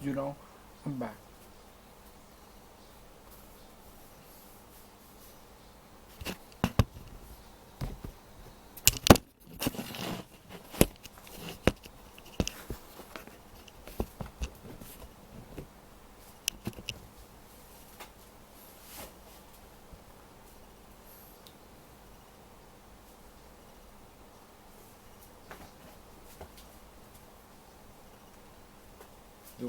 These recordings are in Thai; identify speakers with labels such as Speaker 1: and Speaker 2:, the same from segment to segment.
Speaker 1: you know I'm back ดู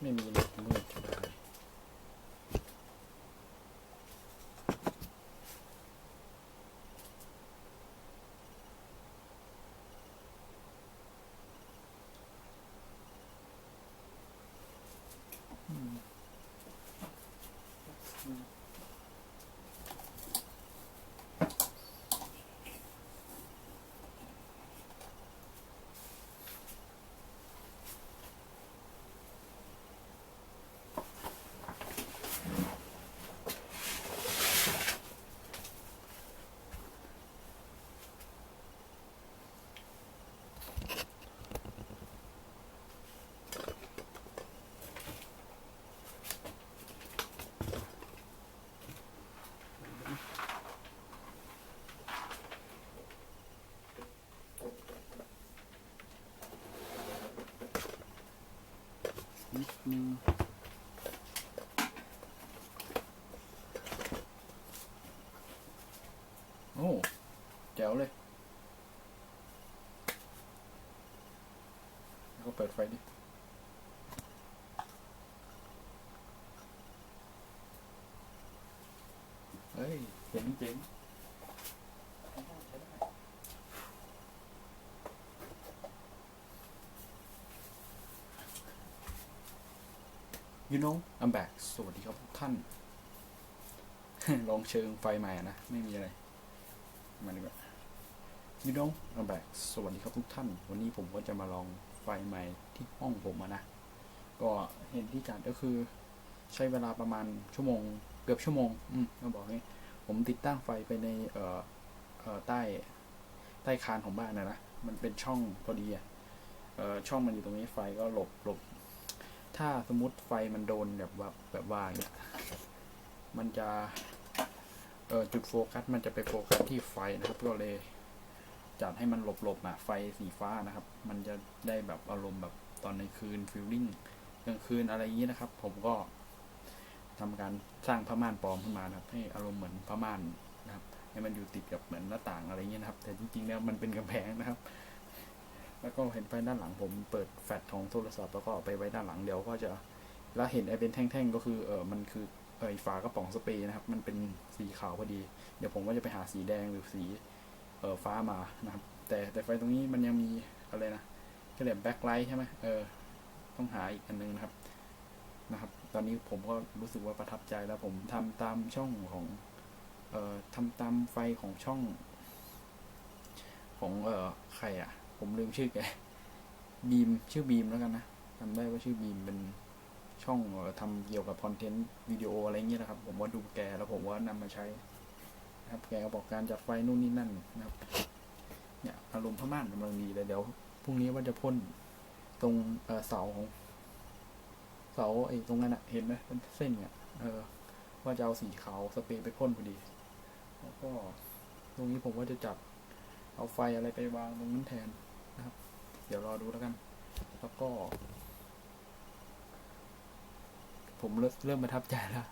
Speaker 1: ไม่มีไฟเนึงโอ้แจ๋วเลยก็เปิดไฟดิเฮ้ยเจ๋งเจ๋ง you know I'm back สวัสดีครับทุกท่าน ลองเชิงไฟใหม่นะ ไม่มีอะไร มาดีกว่า you know I'm back สวัสดีครับทุกท่าน วันนี้ผมก็จะมาลองไฟใหม่ที่ห้องผมอะนะ ก็เห็นที่จัดก็คือ ใช้เวลาประมาณชั่วโมง เกือบชั่วโมง อืมก็บอกให้ผมติดตั้งไฟไปในเอ่อเอ่อใต้ ใต้คานของบ้านนะนะ มันเป็นช่องพอดีอะเอ่อช่องมันอยู่ตรงนี้ไฟก็หลบหลบ ถ้าสมมติไฟมันโดนแบบว่าแบบว่าเงี้ยมันจะเออจุดโฟกัสมันจะไปโฟกัสที่ไฟนะครับก็เลยจัดให้มันหลบๆอะไฟสีฟ้านะครับ มันจะได้แบบอารมณ์แบบตอนในคืนฟิลลิ่งกลางคืนอะไรอย่างนี้นะครับ ผมก็ทำการสร้างผ้าม่านปลอมขึ้นมานะครับ ให้อารมณ์เหมือนผ้าม่านนะครับ ให้มันอยู่ติดกับเหมือนหน้าต่างอะไรอย่างนี้นะครับ แต่จริงๆแล้วมันเป็นกำแพงนะครับ แล้วก็เห็นไฟด้านหลังผมเปิดแฟลชของโทรศัพท์แล้วก็เอาไปไว้ด้านหลังเดี๋ยวก็จะแล้วเห็นไอ้เป็นแท่งๆก็คือเออมันคือเออไอ้ฝากระป๋องสเปรย์นะครับ มันเป็นสีขาวพอดี เดี๋ยวผมก็จะไปหาสีแดงหรือสีเออฟ้ามานะครับ แต่แต่ไฟตรงนี้มันยังมีอะไรนะก็เรียกแบ็คไลท์ใช่ไหมเออต้องหาอีกอันนึงนะครับนะครับ ตอนนี้ผมก็รู้สึกว่าประทับใจแล้วผมทำตามช่องของเอ่อทำตามไฟของช่อง ของเอ่อใครอะ ผมลืมชื่อแกบีมชื่อบีมแล้วกันนะจำได้ว่าชื่อบีมเป็นช่องเอ่อทำเกี่ยวกับคอนเทนต์วิดีโออะไรเงี้ยนะครับ ผมว่าดูแกแล้วผมว่านำมาใช้นะครับ แกก็บอกการจัดไฟนู่นนี่นั่นนะครับ เนี่ยอารมณ์พม่านกำลังดีเลยเดี๋ยวพรุ่งนี้ว่าจะพ่นตรงเอ่อเสาของเสาไอ้ตรงนั้นอะเห็นไหมเป็นเส้นเนี่ยเออ ว่าจะเอาสีขาวสเปรย์ไปพ่นพอดี แล้วก็ตรงนี้ผมว่าจะจับเอาไฟอะไรไปวางตรงนั้นแทน นะครับ เดี๋ยวรอดูแล้วกัน แล้วก็ ผมเริ่มเริ่มประทับใจแล้ว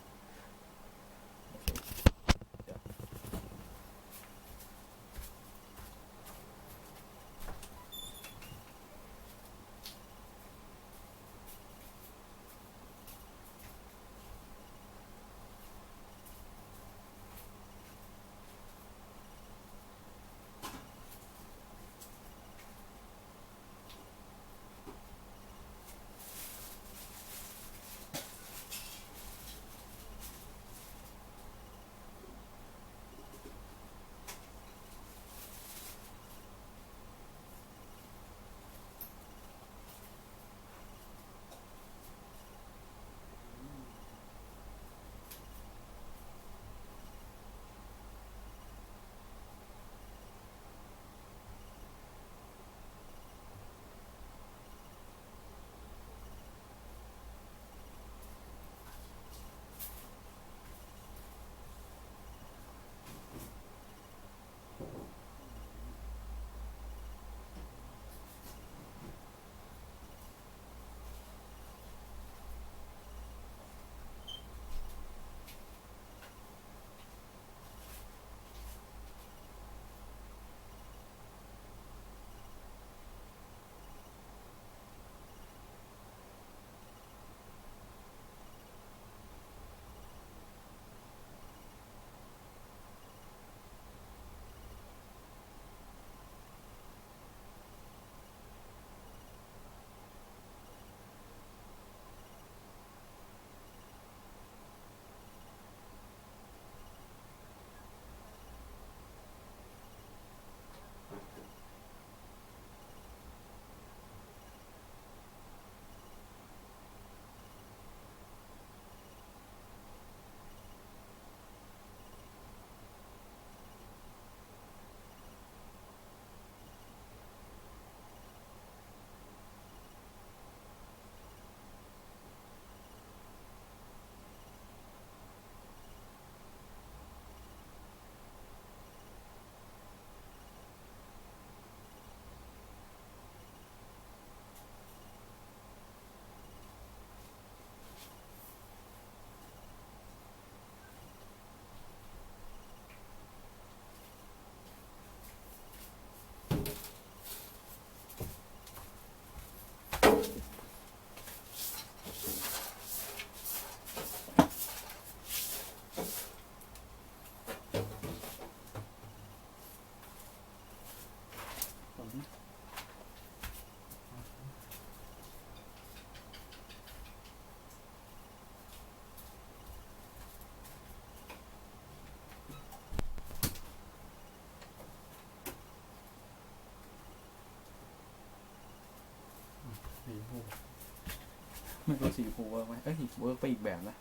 Speaker 1: ไม่รู้สีฟูเวิร์กไหมเอ้ยสีฟูเวิร์กไปอีกแบบนะ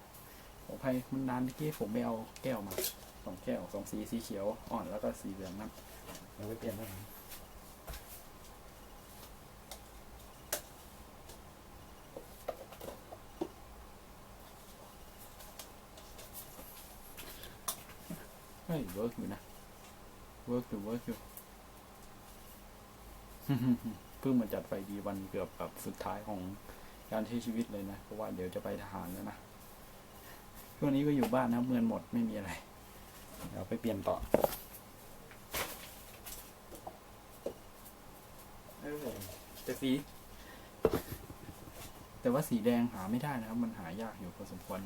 Speaker 1: ของไพมันนานที่ผมไม่เอาแก้วมาสองแก้วสองสีสีเขียวอ่อนแล้วก็สีเหลืองนั่นเดี๋ยวไปเปลี่ยนได้ไหมเฮ้ยเวิร์กอยู่นะเวิร์กอยู่เวิร์กอยู่เพิ่งมาจัดไฟดีวันเกือบแบบสุดท้ายของ การใช้ชีวิตเลยนะ เพราะว่าเดี๋ยวจะไปทหารแล้วนะช่วงนี้ก็อยู่บ้านนะครับเงินหมดไม่มีอะไร เดี๋ยวไปเปลี่ยนต่อเออแต่สี แต่ว่าสีแดงหาไม่ได้นะครับ มันหายากอยู่พอสมควร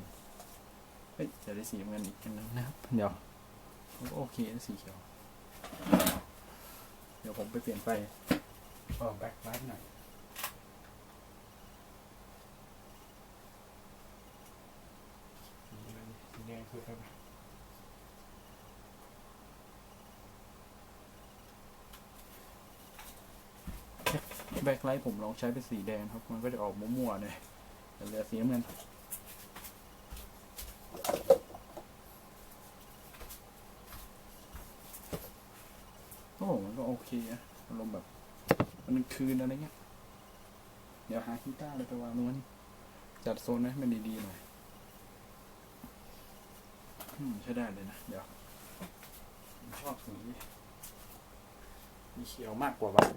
Speaker 1: เฮ้ยจะได้สีเงินอีกอันนึงนะครับ เดี๋ยวผมก็โอเคนะสีเขียว เดี๋ยวผมไปเปลี่ยนไฟเออแบ็คไลท์หน่อย ปิดไปแบ็คไลท์ผมลองใช้เป็นสีแดงครับ มันก็จะออกมั่วๆหน่อยแต่เหลือสีน้ำเงินโอ้มันก็โอเคนะอารมณ์แบบ มันคืนอะไรเงี้ย เดี๋ยวหากีตาร์เลยไปวางนั้นจัดโซนให้มันดีๆหน่อย ใช้ได้เลยนะ เดี๋ยวผมชอบสีสีเขียวมากกว่าบ้าง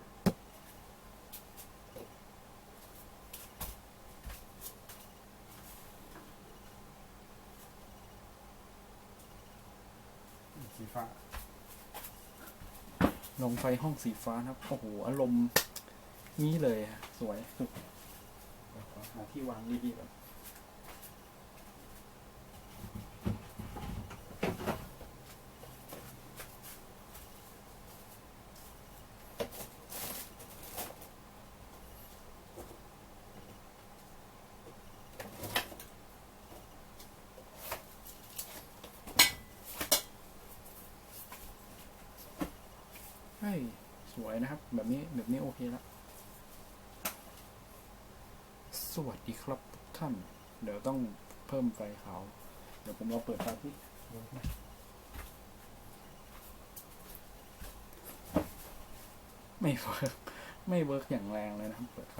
Speaker 2: สีฟ้า
Speaker 1: ลงไฟห้องสีฟ้านะครับ โอ้โห อารมณ์นี้เลยสวยสุดหาที่วางดีๆก่อน ใช่ส วยนะครับ แบบนี้แบบนี้โอเคและสวัสดีครับทุกท่าน เดี๋ยวต้องเพิ่มไฟขาวเดี๋ยวผมลองเปิดไฟที่ไม่เวิร์กไม่เวิร์กอย่างแรงเลยนะครับ เปิดไฟ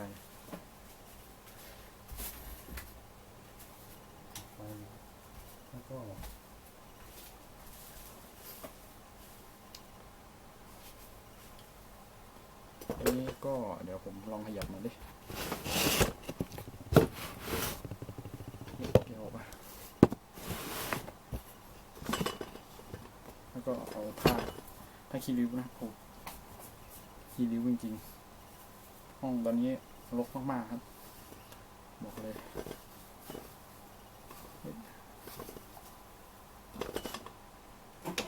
Speaker 2: แล้วก็
Speaker 1: อันนี้ ก็เดี๋ยวผมลองขยับมาดิเดี๋ยวปะแล้วก็เอาผ้าผ้าคีริ้วนะผูกคีริ้วจริงๆ ห้องตอนนี้รกมากๆครับ บอกเลย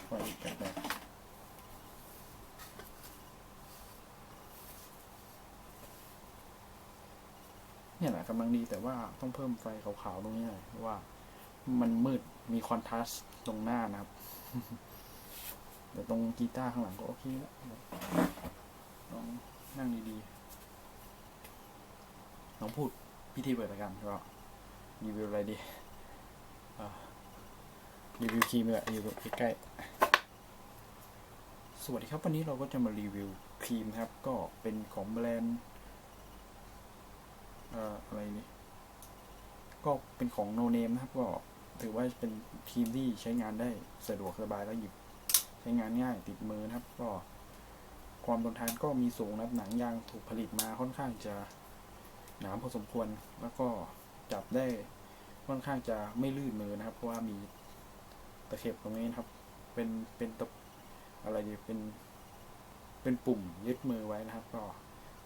Speaker 1: ไฟแปลกๆ เนี่ยแหละ กำลังดีแต่ว่าต้องเพิ่มไฟขาวๆตรงนี้หน่อยเพราะว่ามันมืดมีคอนทราสต์ตรงหน้านะครับแต่ตรงกีตาร์ข้างหลังก็โอเคแล้วลองนั่งดีๆลองพูดพิธีเปิดรายการก็รีวิวอะไรดีรีวิวครีมเลยอยู่ใกล้ๆสวัสดีครับ วันนี้เราก็จะมารีวิวครีมครับ ก็เป็นของแบรนด์ อะไรนี่ก็เป็นของโนเนมนะครับก็ถือว่าเป็นทีมที่ใช้งานได้สะดวกสบายแล้วหยิบใช้งานง่ายติดมือนะครับ ก็ความทนทานก็มีสูงนะครับหนังยางถูกผลิตมาค่อนข้างจะหนาพอสมควร แล้วก็จับได้ค่อนข้างจะไม่ลื่นมือนะครับ เพราะว่ามีตะเข็บตรงนี้นะครับ เป็นเป็นตะอะไรดีเป็นเป็นปุ่มยึดมือไว้นะครับ ก็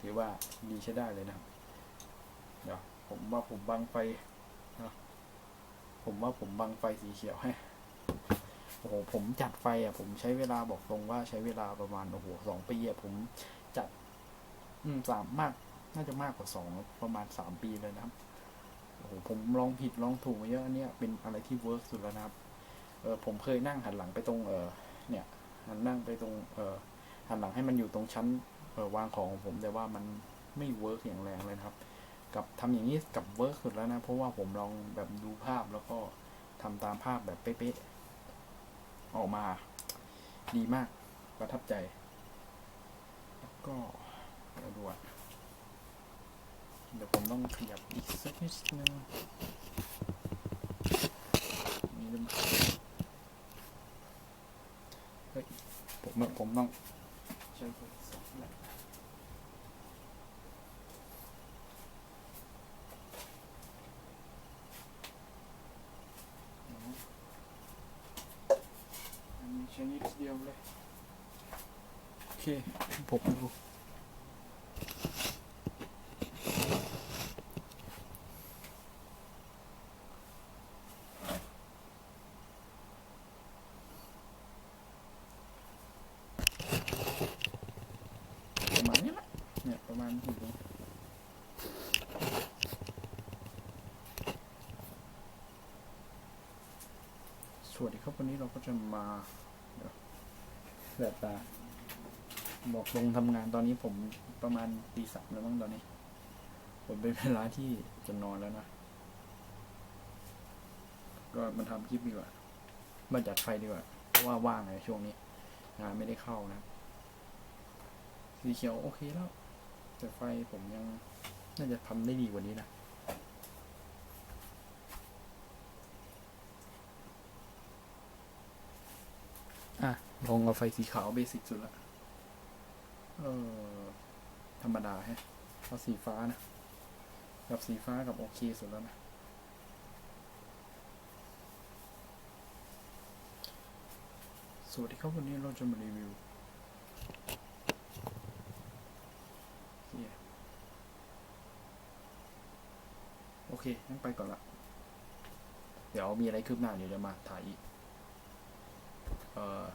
Speaker 1: ถือว่าดีใช้ได้เลยนะครับ เดี๋ยวผมว่าผมบังไฟนะผมว่าผมบังไฟสีเขียวให้ โอ้โห ผมจัดไฟอะ ผมใช้เวลาบอกตรงว่าใช้เวลาประมาณโอ้โหสองปีอะผมจัด อืมสามมาก น่าจะมากกว่าสองประมาณสามปีเลยนะครับ โอ้โห ผมลองผิดลองถูกมาเยอะอันเนี้ยเป็นอะไรที่เวิร์กสุดแล้วนะครับ เออผมเคยนั่งหันหลังไปตรงเออเนี่ยหันนั่งไปตรงเออหันหลังให้มันอยู่ตรงชั้นเออวางของของผมแต่ว่ามันไม่เวิร์กอย่างแรงเลยนะครับ กับทำอย่างนี้กับเวิร์กสุดแล้วนะ เพราะว่าผมลองแบบดูภาพแล้วก็ทำตามภาพแบบเป๊ะๆออกมาดีมากประทับใจ แล้วก็เดี๋ยวดูอะเดี๋ยวผมต้องขยับอีกสักนิดนึงนี่ดูเฮ้ยผมผมต้องใช้โทรศัพท์และอันนี้ชนิดเดียวเลย โอเคผมดูประมาณนี้แหละเนี่ยประมาณนี้ดูสสวัสดีครับวันนี้เราก็จะมา แสบตา บอกลงทำงานตอนนี้ผมประมาณตีสามแล้วมั้งตอนนี้ ผมเป็นเวลาที่จะนอนแล้วนะ ก็มันทำคลิปดีกว่า มาจัดไฟดีกว่า เพราะว่าว่างไงช่วงนี้งานไม่ได้เข้านะ สีเขียวโอเคแล้ว แต่ไฟผมยังน่าจะทำได้ดีกว่านี้นะ อะ ลงเอาไฟสีขาวเบสิกสุดละ เออ ธรรมดาแฮะเอาสีฟ้านะ กับสีฟ้ากับโอเคสุดแล้วนะสวัสดีครับวันนี้เราจะมารีวิวเหี้ยโอเคงั้นไปก่อนละ เดี๋ยวมีอะไรคืบหน้าเดี๋ยวจะมาถ่ายอีก เอ่อ